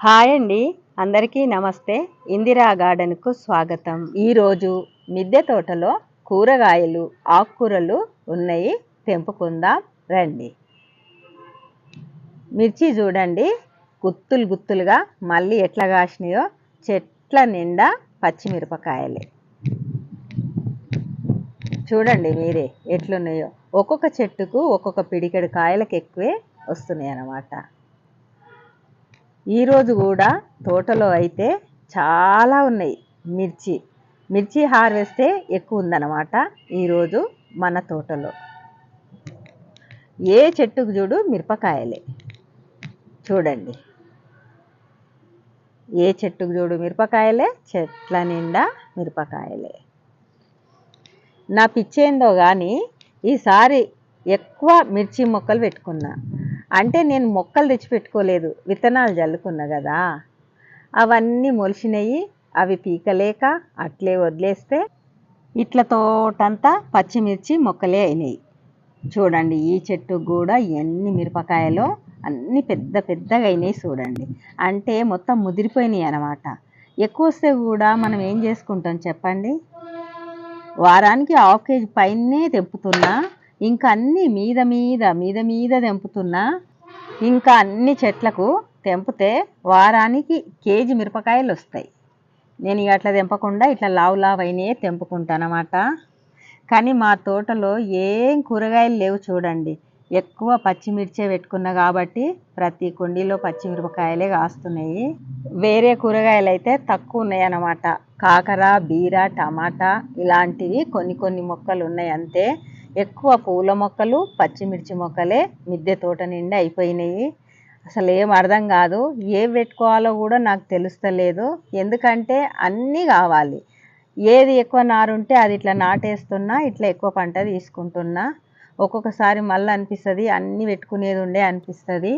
Hi అండి. అందరికీ నమస్తే. ఇందిరా గార్డెన్కు స్వాగతం. ఈరోజు మిద్దె తోటలో కూరగాయలు ఆకుకూరలు ఉన్నాయి. తెంపుకుందాం రండి. మిర్చి చూడండి. గుత్తులు గుత్తులుగా మళ్ళీ ఎట్లా కాసినాయో చెట్ల నిండా పచ్చిమిరపకాయలే. చూడండి మీరే ఎట్లున్నాయో. ఒక్కొక్క చెట్టుకు ఒక్కొక్క పిడికెడు కాయలకు ఎక్కువే వస్తున్నాయి అన్నమాట ఈరోజు కూడా తోటలో అయితే చాలా ఉన్నాయి. మిర్చి మిర్చి హార్వెస్టే ఎక్కువ ఉందన్నమాట ఈరోజు మన తోటలో. ఏ చెట్టుకు చూడు మిరపకాయలే. చూడండి. ఏ చెట్టుకు చూడు మిరపకాయలే చెట్ల నిండా మిరపకాయలే. నా పిచ్చేందో కానీ ఈసారి ఎక్కువ మిర్చి మొక్కలు పెట్టుకున్నా. అంటే నేను మొక్కలు తెచ్చి పెట్టుకోలేదు విత్తనాలు జల్లుకున్నా కదా. అవన్నీ మొలిచినాయి అవి పీకలేక అట్లే వదిలేస్తే ఇట్ల తోటంతా పచ్చిమిర్చి మొక్కలే అయినాయి. చూడండి ఈ చెట్టు కూడా ఎన్ని మిరపకాయలో అన్ని పెద్ద పెద్దగా అయినాయి చూడండి. అంటే మొత్తం ముదిరిపోయినాయి అన్నమాట. ఎక్కువ వస్తే కూడా మనం ఏం చేసుకుంటాం చెప్పండి? వారానికి హాఫ్ కేజీ పైనే తెంపుతున్నా ఇంకా అన్నీ మీద మీద మీద మీద తెంపుతున్నా ఇంకా అన్ని చెట్లకు తెంపితే వారానికి కేజీ మిరపకాయలు వస్తాయి. నేను ఇక అట్లా తెంపకుండా ఇట్లా లావు లావు తెంపుకుంటాను తెంపుకుంటానమాట కానీ మా తోటలో ఏం కూరగాయలు లేవు చూడండి. ఎక్కువ పచ్చిమిర్చే పెట్టుకున్నా కాబట్టి ప్రతి కుండీలో పచ్చిమిరపకాయలే కాస్తున్నాయి. వేరే కూరగాయలు అయితే తక్కువ ఉన్నాయన్నమాట కాకర బీర టమాటా ఇలాంటివి కొన్ని కొన్ని మొక్కలు ఉన్నాయి అంతే. ఎక్కువ పూల మొక్కలు పచ్చిమిర్చి మొక్కలే మిద్దె తోట నిండా అయిపోయినాయి. అసలు ఏం అర్థం కాదు. ఏం పెట్టుకోవాలో కూడా నాకు తెలుస్తలేదు. ఎందుకంటే అన్నీ కావాలి. ఏది ఎక్కువ నారు ఉంటే అది ఇట్లా నాటేస్తున్నా ఇట్లా ఎక్కువ పంట తీసుకుంటున్నా. ఒక్కొక్కసారి మళ్ళీ అనిపిస్తుంది అన్నీ పెట్టుకునేది ఉండే అనిపిస్తుంది.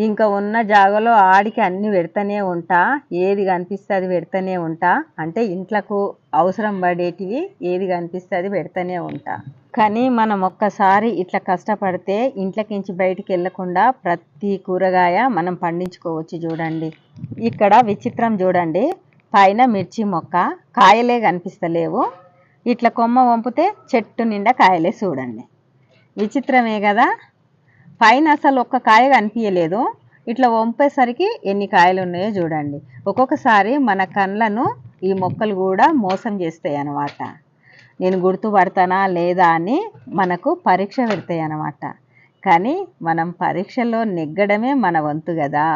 ఇంకా ఉన్న జాగలో ఆడికి అన్ని పెడతానే ఉంటా. ఏది కనిపిస్తే అది పెడతానే ఉంటా. అంటే ఇంట్లకు అవసరం పడేటివి ఏది కనిపిస్తే అది పెడతానే ఉంటా. కానీ మనం ఒక్కసారి ఇట్లా కష్టపడితే ఇంట్లోకించి బయటికి వెళ్ళకుండా ప్రతి కూరగాయ మనం పండించుకోవచ్చు చూడండి. ఇక్కడ విచిత్రం చూడండి. పైన మిర్చి మొక్క కాయలే కనిపిస్తలేవు. ఇట్లా కొమ్మ వంపితే చెట్టు నిండా కాయలే చూడండి. విచిత్రమే కదా? పైన అసలు ఒక్క కాయ కనిపించలేదు ఇట్లా వంపేసరికి ఎన్ని కాయలు ఉన్నాయో చూడండి. ఒక్కొక్కసారి మన కళ్ళను ఈ మొక్కలు కూడా మోసం చేస్తాయి అన్నమాట. నేను గుర్తుపడతానా లేదా అని మనకు పరీక్ష పెడతాయి అన్నమాట. కానీ మనం పరీక్షలో నెగ్గడమే మన వంతు కదా.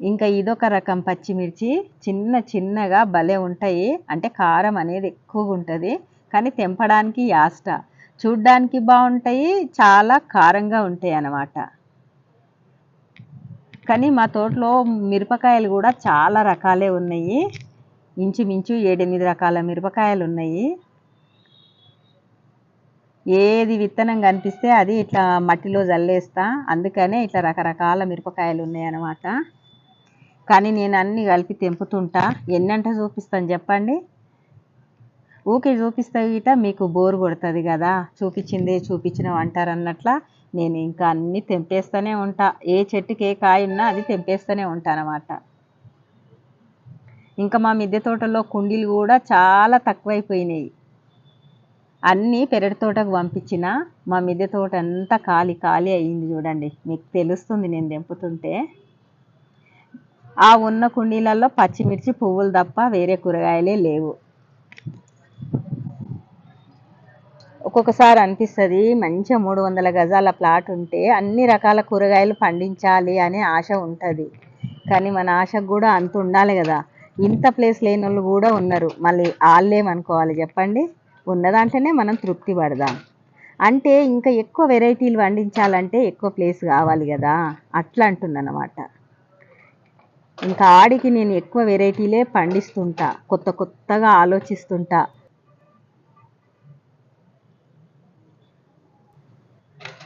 ఇంకా ఇదొక రకం పచ్చిమిర్చి. చిన్న చిన్నగా భలే ఉంటాయి. అంటే కారం అనేది ఎక్కువగా ఉంటుంది. కానీ తెంపడానికి యాస్ట. చూడ్డానికి బాగుంటాయి చాలా కారంగా ఉంటాయి అన్నమాట. కానీ మా తోటలో మిరపకాయలు కూడా చాలా రకాలే ఉన్నాయి. ఇంచుమించు ఏడెనిమిది రకాల మిరపకాయలు ఉన్నాయి. ఏది విత్తనం కనిపిస్తే అది ఇట్లా మట్టిలో జల్లేస్తా. అందుకనే ఇట్లా రకరకాల మిరపకాయలు ఉన్నాయి అన్నమాట. కానీ నేను అన్ని కలిపి తెంపుతుంటా. ఎన్నంట చూపిస్తాను చెప్పండి? ఊకే చూపిస్తే గిట మీకు బోర్ కొడుతుంది కదా. చూపించిందే చూపించినావు అంటారు అన్నట్ల నేను ఇంకా అన్నీ తెంపేస్తూనే ఉంటా. ఏ చెట్టుకి ఏ కాయ ఉన్నా అది తెంపేస్తూనే ఉంటానమాట అన్నమాట. ఇంకా మా మిద్దె తోటలో కుండీలు కూడా చాలా తక్కువైపోయినాయి. అన్నీ పెరటి తోటకు పంపించిన. మా మిద్దె తోట అంతా ఖాళీ ఖాళీ అయ్యింది చూడండి. మీకు తెలుస్తుంది నేను తెంపుతుంటే. ఆ ఉన్న కుండీలలో పచ్చిమిర్చి పువ్వులు తప్ప వేరే కూరగాయలే లేవు. ఒక్కొక్కసారి అనిపిస్తుంది మంచిగా మూడు వందల గజాల ప్లాట్ ఉంటే అన్ని రకాల కూరగాయలు పండించాలి అనే ఆశ ఉంటుంది. కానీ మన ఆశకు కూడా అంత ఉండాలి కదా. ఇంత ప్లేస్ లేని వాళ్ళు కూడా ఉన్నారు. మళ్ళీ వాళ్ళేమనుకోవాలి చెప్పండి? ఉన్నదాంట్లోనే మనం తృప్తి పడదాం. అంటే ఇంకా ఎక్కువ వెరైటీలు పండించాలంటే ఎక్కువ ప్లేస్ కావాలి కదా. అట్లా అంటుందన్నమాట. ఇంకా ఆడికి నేను ఎక్కువ వెరైటీలే పండిస్తుంటా. కొత్త కొత్తగా ఆలోచిస్తుంటా.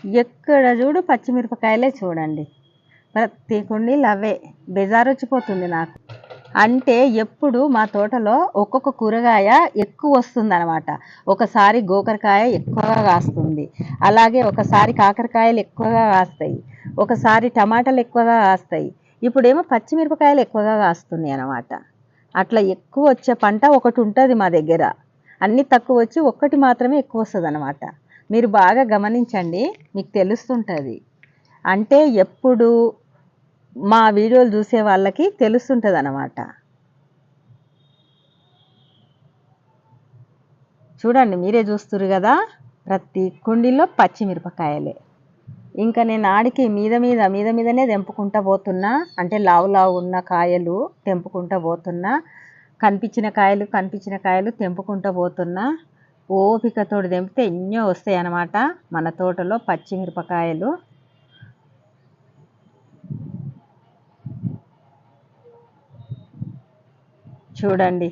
ఎక్కడ చూడు పచ్చిమిరపకాయలే చూడండి. ప్రతి కుండీలు అవే బెజార్ వచ్చిపోతుంది నాకు. అంటే ఎప్పుడు మా తోటలో ఒక్కొక్క కూరగాయ ఎక్కువ వస్తుంది అనమాట ఒకసారి గోకరకాయ ఎక్కువగా కాస్తుంది. అలాగే ఒకసారి కాకరకాయలు ఎక్కువగా కాస్తాయి. ఒకసారి టమాటాలు ఎక్కువగా కాస్తాయి. ఇప్పుడేమో పచ్చిమిరపకాయలు ఎక్కువగా కాస్తున్నాయి అనమాట అట్లా ఎక్కువ వచ్చే పంట ఒకటి ఉంటుంది మా దగ్గర. అన్నీ తక్కువ వచ్చి ఒక్కటి మాత్రమే ఎక్కువ వస్తుంది అనమాట మీరు బాగా గమనించండి మీకు తెలుస్తుంటుంది. అంటే ఎప్పుడు మా వీడియోలు చూసే వాళ్ళకి తెలుస్తుంటుంది అన్నమాట చూడండి మీరే చూస్తున్నారు కదా ప్రతి కుండీలో పచ్చిమిరపకాయలే. ఇంకా నేను ఆడికి మీద మీద మీద మీదనే తెంపుకుంటా పోతున్నా. అంటే లావు లావు ఉన్న కాయలు తెంపుకుంటా పోతున్నా. కనిపించిన కాయలు కనిపించిన కాయలు తెంపుకుంటా పోతున్నా. ఓపికతో తెంపితే ఎన్నో వస్తాయి అన్నమాట మన తోటలో పచ్చిమిరపకాయలు. చూడండి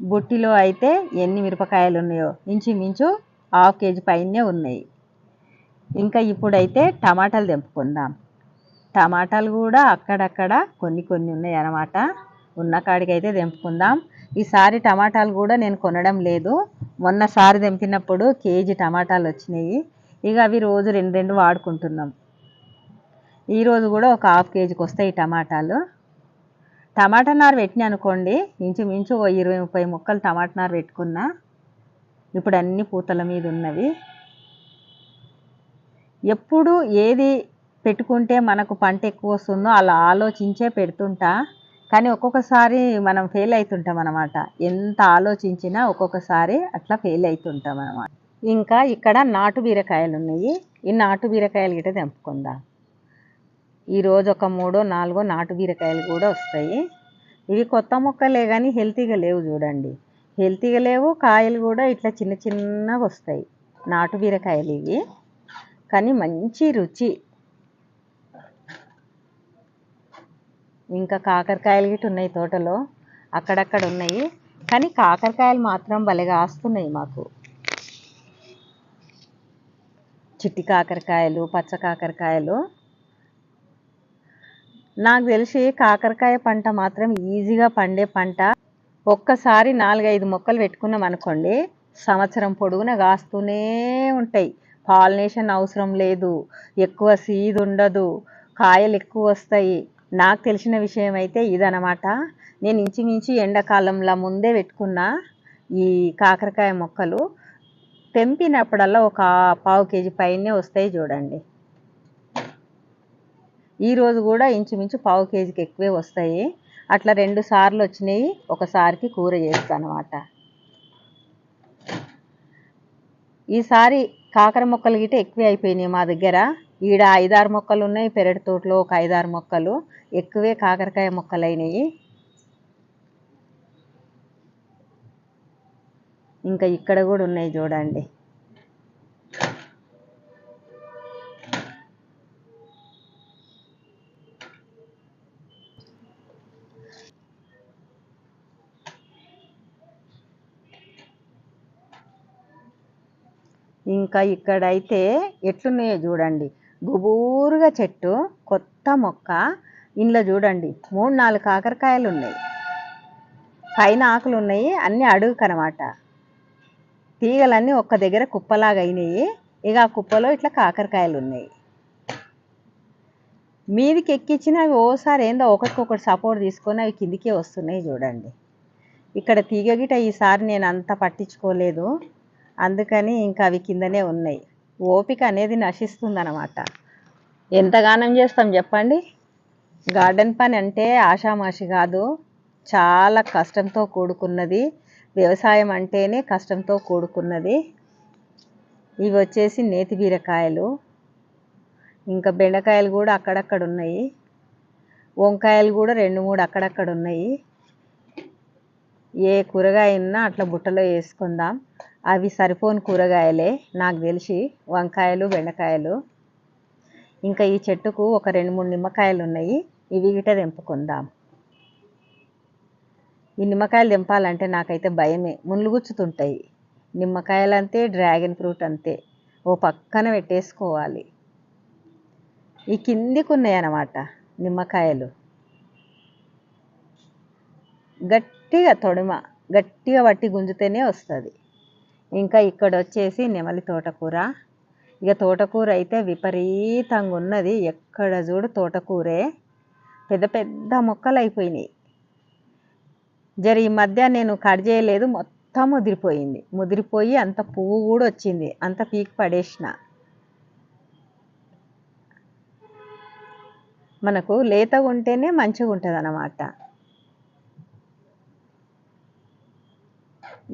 బుట్టిలో అయితే ఎన్ని మిరపకాయలు ఉన్నాయో. ఇంచుమించు హాఫ్ కేజీ పైనే ఉన్నాయి. ఇంకా ఇప్పుడైతే టమాటాలు తెంపుకుందాం. టమాటాలు కూడా అక్కడక్కడ కొన్ని కొన్ని ఉన్నాయి అన్నమాట ఉన్న కాడికైతే తెంపుకుందాం. ఈసారి టమాటాలు కూడా నేను కొనడం లేదు. మొన్నసారి తెంపినప్పుడు కేజీ టమాటాలు వచ్చినాయి. ఇక అవి రోజు రెండు రెండు వాడుకుంటున్నాం. ఈరోజు కూడా ఒక హాఫ్ కేజీకి వస్తాయి టమాటాలు. టమాటా నారు పెట్టినా అనుకోండి ఇంచుమించు ఓ ఇరవై ముప్పై ముక్కలు టమాటా నారు పెట్టుకున్నా ఇప్పుడు అన్ని పూతల మీద ఉన్నవి. ఎప్పుడు ఏది పెట్టుకుంటే మనకు పంట ఎక్కువ వస్తుందో అలా ఆలోచించే పెడుతుంటా. కానీ ఒక్కొక్కసారి మనం ఫెయిల్ అవుతుంటాం అనమాట ఎంత ఆలోచించినా ఒక్కొక్కసారి అట్లా ఫెయిల్ అవుతుంటాం అనమాట ఇంకా ఇక్కడ నాటు బీరకాయలు ఉన్నాయి. ఈ నాటు బీరకాయలు గిట్ట తెంపుకుందాం. ఈరోజు ఒక మూడో నాలుగో నాటు బీరకాయలు కూడా వస్తాయి. ఇవి కొత్త మొక్కలే కానీ హెల్తీగా లేవు చూడండి. హెల్తీగా లేవు కాయలు కూడా ఇట్లా చిన్న చిన్నగా వస్తాయి. నాటు బీరకాయలు ఇవి. కానీ మంచి రుచి. ఇంకా కాకరకాయలు గిట్ట ఉన్నాయి తోటలో. అక్కడక్కడ ఉన్నాయి. కానీ కాకరకాయలు మాత్రం భలే కాస్తున్నాయి మాకు. చిట్టి కాకరకాయలు పచ్చ కాకరకాయలు. నాకు తెలిసి కాకరకాయ పంట మాత్రం ఈజీగా పండే పంట. ఒక్కసారి నాలుగైదు మొక్కలు పెట్టుకున్నాం అనుకోండి సంవత్సరం పొడుగున కాస్తూనే ఉంటాయి. పాలినేషన్ అవసరం లేదు. ఎక్కువ సీడ్ ఉండదు కాయలు ఎక్కువ వస్తాయి. నాకు తెలిసిన విషయం అయితే ఇదనమాట నేను ఇంచుమించు ఎండాకాలంలో ముందే పెట్టుకున్న ఈ కాకరకాయ మొక్కలు తెంపినప్పుడల్లా ఒక పావు కేజీ పైనే వస్తాయి చూడండి. ఈరోజు కూడా ఇంచుమించు పావు కేజీకి ఎక్కువే వస్తాయి. అట్లా రెండు సార్లు వచ్చినాయి. ఒకసారికి కూర చేస్తాను అనమాట ఈసారి కాకర మొక్కలు గిట్ట ఎక్కువే అయిపోయినాయి మా దగ్గర. ఈడ ఐదారు మొక్కలు ఉన్నాయి పెరటి తోటలో ఒక ఐదారు మొక్కలు. ఎక్కువే కాకరకాయ మొక్కలు అయినాయి ఇంకా ఇక్కడ కూడా ఉన్నాయి చూడండి. ఇంకా ఇక్కడైతే ఎట్లున్నాయో చూడండి. గుబూరుగా చెట్టు కొత్త మొక్క. ఇంట్లో చూడండి మూడు నాలుగు కాకరకాయలు ఉన్నాయి. పైన ఆకులు ఉన్నాయి అన్నీ అడుగుకనమాట. తీగలన్నీ ఒక్క దగ్గర కుప్పలాగా అయినాయి. ఇక ఆ కుప్పలో ఇట్లా కాకరకాయలు ఉన్నాయి. మీదికి ఎక్కించిన అవి ఓసారి ఏందో ఒకటికొకటి సపోర్ట్ తీసుకొని అవి కిందికే వస్తున్నాయి చూడండి. ఇక్కడ తీగ గిట ఈసారి నేను అంత పట్టించుకోలేదు. అందుకని ఇంకా అవి కిందనే ఉన్నాయి. ఓపిక అనేది నశిస్తుందన్నమాట. ఎంతగానం చేస్తాం చెప్పండి? గార్డెన్ పని అంటే ఆషామాషి కాదు చాలా కష్టంతో కూడుకున్నది. వ్యవసాయం అంటేనే కష్టంతో కూడుకున్నది. ఇవి వచ్చేసి నేతి బీరకాయలు. ఇంకా బెండకాయలు కూడా అక్కడక్కడ ఉన్నాయి. వంకాయలు కూడా రెండు మూడు అక్కడక్కడ ఉన్నాయి. ఏ కూరగాయ ఉన్నా అట్లా బుట్టలో వేసుకుందాం. అవి సరిపోని కూరగాయలే నాకు తెలిసి వంకాయలు బెండకాయలు. ఇంకా ఈ చెట్టుకు ఒక రెండు మూడు నిమ్మకాయలు ఉన్నాయి ఇవి గిట తెంపుకుందాం. ఈ నిమ్మకాయలు తెంపాలంటే నాకైతే భయమే. ముళ్ళు గుచ్చుతుంటాయి. నిమ్మకాయలు అంతే డ్రాగన్ ఫ్రూట్ అంతే. ఓ పక్కన పెట్టేసుకోవాలి. ఈ కిందికి ఉన్నాయి అన్నమాట నిమ్మకాయలు. గట్టిగా తొడిమ గట్టిగా పట్టి గుంజితేనే వస్తుంది. ఇంకా ఇక్కడ వచ్చేసి నెమలి తోటకూర. ఇక తోటకూర అయితే విపరీతంగా ఉన్నది. ఎక్కడ చూడు తోటకూరే. పెద్ద పెద్ద మొక్కలు అయిపోయినాయి జర ఈ మధ్య నేను కట్ చేయలేదు. మొత్తం ముదిరిపోయింది. ముదిరిపోయి అంత పువ్వు కూడా వచ్చింది. అంత పీక్ పడేసిన. మనకు లేతగా ఉంటేనే మంచిగా ఉంటుంది అన్నమాట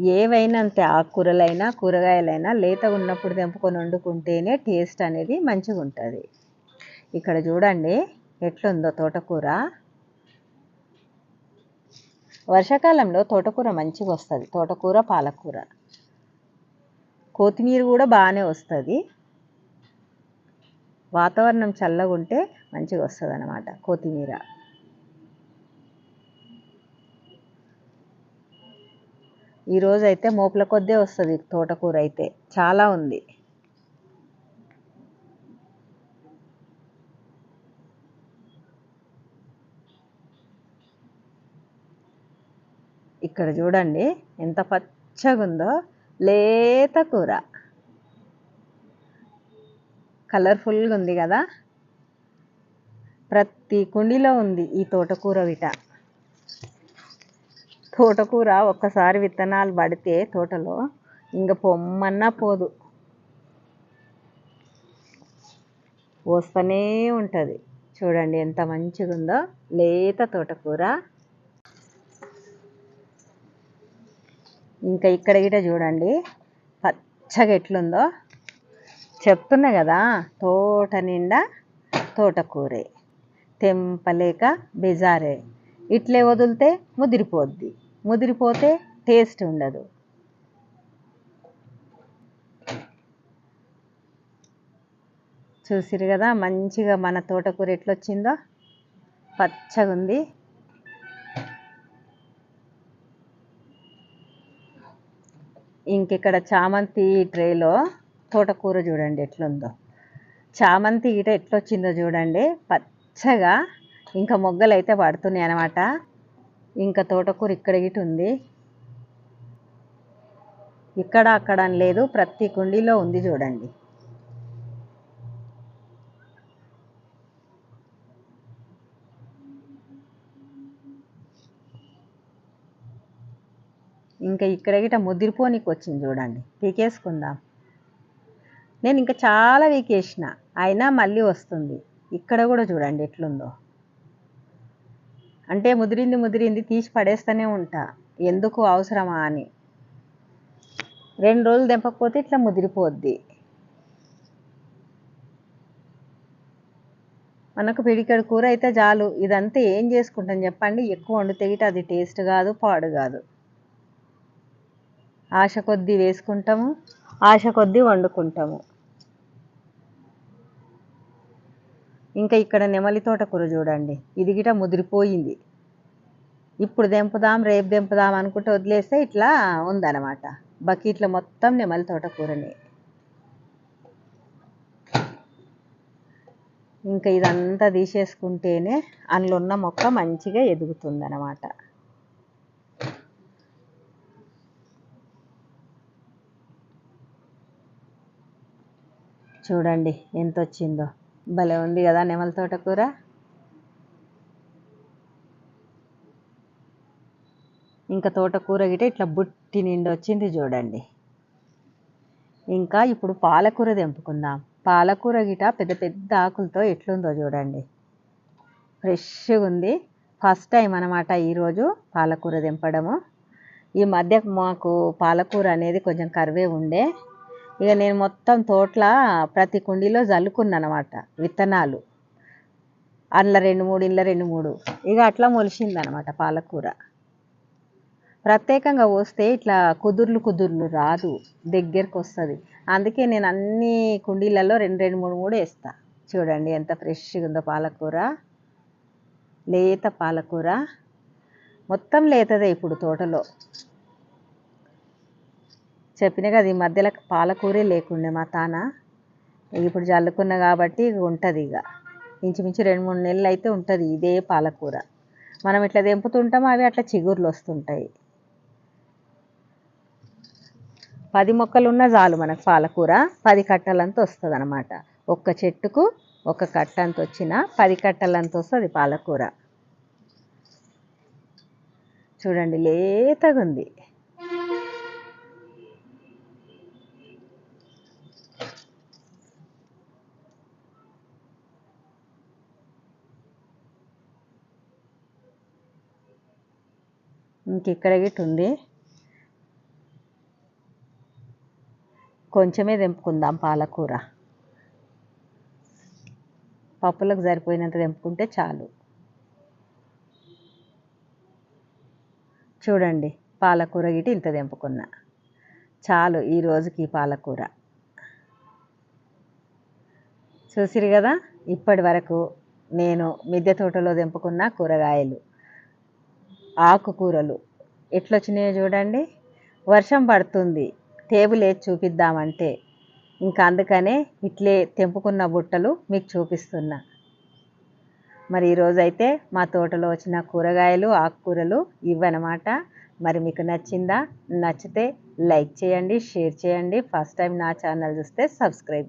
ఏవైనా అంతే ఆకుకూరలైనా కూరగాయలైనా లేత ఉన్నప్పుడు తెంపుకొని వండుకుంటేనే టేస్ట్ అనేది మంచిగా ఉంటుంది ఇక్కడ చూడండి ఎట్లుందో తోటకూర. వర్షాకాలంలో తోటకూర మంచిగా వస్తుంది తోటకూర పాలకూర. కొత్తిమీర కూడా బాగానే వస్తుంది. వాతావరణం చల్లగా ఉంటే మంచిగా వస్తుంది అన్నమాట కొత్తిమీర. ఈరోజు అయితే మోపుల కొద్దే వస్తుంది తోటకూర అయితే. చాలా ఉంది. ఇక్కడ చూడండి ఎంత పచ్చగుందో లేత కూర. కలర్ఫుల్గా ఉంది కదా? ప్రతి కుండీలో ఉంది ఈ తోటకూర విట. తోటకూర ఒక్కసారి విత్తనాలు పడితే తోటలో ఇంక పొమ్మన్నా పోదు. పోస్తూనే ఉంటుంది. చూడండి ఎంత మంచిగా ఉందో లేత తోటకూర. ఇంకా ఇక్కడ గిట చూడండి పచ్చగా ఎట్లుందో. చెప్తున్నా కదా తోట నిండా తోటకూరే. తెంపలేక బెజారే. ఇట్లే వదిలితే ముదిరిపోద్ది. ముదిరిపోతే టేస్ట్ ఉండదు. చూసిరు కదా మంచిగా మన తోటకూర ఎట్లొచ్చిందో? పచ్చగా ఉంది. ఇంకిక్కడ చామంతి ట్రేలో తోటకూర చూడండి ఎట్లుందో. చామంతి గిట ఎట్లొచ్చిందో చూడండి. పచ్చగా ఇంకా మొగ్గలు అయితే పడుతున్నాయి అనమాట ఇంకా తోటకూర ఇక్కడ గిట ఉంది. ఇక్కడ అక్కడ అని లేదు ప్రతి కుండీలో ఉంది చూడండి. ఇంకా ఇక్కడ గిట ముదిరిపోనికి వచ్చింది చూడండి. పీకేసుకుందాం. నేను ఇంకా చాలా వీకేసిన అయినా మళ్ళీ వస్తుంది. ఇక్కడ కూడా చూడండి ఎట్లుందో. అంటే ముదిరింది ముదిరింది తీసి పడేస్తూనే ఉంటా. ఎందుకు అవసరమా అని. రెండు రోజులు తెంపకపోతే ఇట్లా ముదిరిపోద్ది. మనకు పిడికడు కూర అయితే చాలు. ఇదంతా ఏం చేసుకుంటాం చెప్పండి. ఎక్కువ వండితే గిట అది టేస్ట్ కాదు పాడు కాదు. ఆశ కొద్దీ వేసుకుంటాము ఆశ కొద్దీ వండుకుంటాము. ఇంకా ఇక్కడ నెమలి తోటకూర చూడండి. ఇది గిట ముదిరిపోయింది. ఇప్పుడు దెంపుదాం రేపు దెంపుదాం అనుకుంటే వదిలేస్తే ఇట్లా ఉందన్నమాట. బకెట్లో మొత్తం నెమలి తోటకూరని. ఇంకా ఇదంతా తీసేసుకుంటేనే అందులో ఉన్న మొక్క మంచిగా ఎదుగుతుంది అన్నమాట చూడండి ఎంత వచ్చిందో భలే ఉంది కదా నెమలి తోటకూర ఇంకా తోటకూర గిట ఇట్లా బుట్టి నిండి వచ్చింది చూడండి. ఇంకా ఇప్పుడు పాలకూర తెంపుకుందాం. పాలకూర గిట పెద్ద పెద్ద ఆకులతో ఎట్లుందో చూడండి. ఫ్రెష్గా ఉంది. ఫస్ట్ టైం అనమాట ఈరోజు పాలకూర తెంపడము. ఈ మధ్య మాకు పాలకూర అనేది కొంచెం కరువే ఉండే. ఇక నేను మొత్తం తోటల ప్రతి కుండీలో జల్లుకున్నాను అనమాట విత్తనాలు. అందులో రెండు మూడు ఇండ్ల రెండు మూడు. ఇక అట్లా మొలిచింది అనమాట పాలకూర. ప్రత్యేకంగా పోస్తే ఇట్లా కుదుర్లు కుదుర్లు రాదు దగ్గరకు వస్తుంది అందుకే నేను అన్ని కుండీలలో రెండు రెండు మూడు మూడు వేస్తా. చూడండి ఎంత ఫ్రెష్గా ఉందో పాలకూర. లేత పాలకూర. మొత్తం లేతదే ఇప్పుడు తోటలో. చెప్పిన కదా ఈ మధ్యలో పాలకూరే లేకుండే మా తాన? ఇప్పుడు చల్లుకున్న కాబట్టి ఉంటుంది ఇక ఇంచుమించు రెండు మూడు నెలలు అయితే ఉంటుంది ఇదే పాలకూర. మనం ఇట్లా తెంపుతుంటాం అవి అట్లా చిగుర్లు వస్తుంటాయి. పది మొక్కలు ఉన్న చాలు మనకు పాలకూర. పది కట్టలంత వస్తుంది అనమాట ఒక్క చెట్టుకు ఒక కట్ట అంత వచ్చిన పది కట్టలంత వస్తుంది పాలకూర. చూడండి లేతగా ఉంది ఇంక ఇక్కడ ఉంది కొంచెమే తెంపుకుందాం పాలకూర. పప్పులకు సరిపోయినంత తెంపుకుంటే చాలు. చూడండి పాలకూర గిటి ఇంత తెంపుకున్నా. చాలు ఈ రోజుకి పాలకూర. చూసిరు కదా ఇప్పటి వరకు నేను మిద్దె తోటలో తెంపుకున్న కూరగాయలు ఆకుకూరలు. ఎట్లొచ్చినాయో చూడండి. వర్షం పడుతుంది. టేబుల్ వేసి చూపిద్దామంటే. ఇంకా అందుకనే ఇట్లే తెంపుకున్న బుట్టలు మీకు చూపిస్తున్నా. మరి ఈరోజైతే మా తోటలో వచ్చిన కూరగాయలు ఆకుకూరలు ఇవన్నమాట మరి మీకు నచ్చిందా? నచ్చితే లైక్ చేయండి షేర్ చేయండి. ఫస్ట్ టైం నా ఛానల్ చూస్తే సబ్స్క్రైబ్